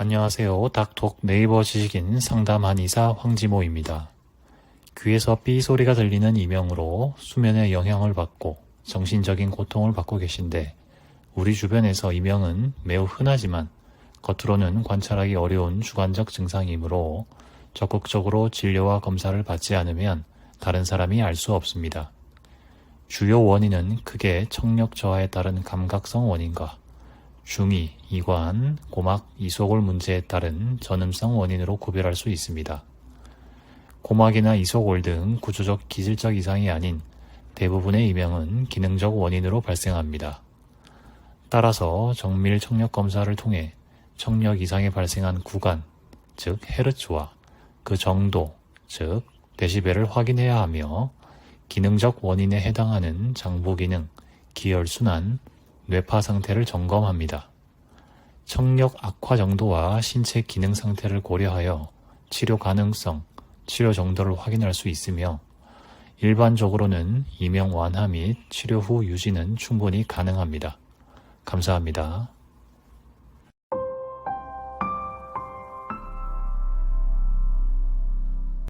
안녕하세요. 닥톡 네이버 지식인 상담 한의사 황지모입니다. 귀에서 삐 소리가 들리는 이명으로 수면에 영향을 받고 정신적인 고통을 받고 계신데 우리 주변에서 이명은 매우 흔하지만 겉으로는 관찰하기 어려운 주관적 증상이므로 적극적으로 진료와 검사를 받지 않으면 다른 사람이 알 수 없습니다. 주요 원인은 크게 청력 저하에 따른 감각성 원인과 중이, 이관, 고막, 이소골 문제에 따른 전음성 원인으로 구별할 수 있습니다. 고막이나 이소골 등 구조적 기질적 이상이 아닌 대부분의 이명은 기능적 원인으로 발생합니다. 따라서 정밀 청력 검사를 통해 청력 이상이 발생한 구간, 즉 헤르츠와 그 정도, 즉 데시벨을 확인해야 하며 기능적 원인에 해당하는 장부 기능, 기혈순환, 뇌파 상태를 점검합니다. 청력 악화 정도와 신체 기능 상태를 고려하여 치료 가능성, 치료 정도를 확인할 수 있으며 일반적으로는 이명 완화 및 치료 후 유지는 충분히 가능합니다. 감사합니다.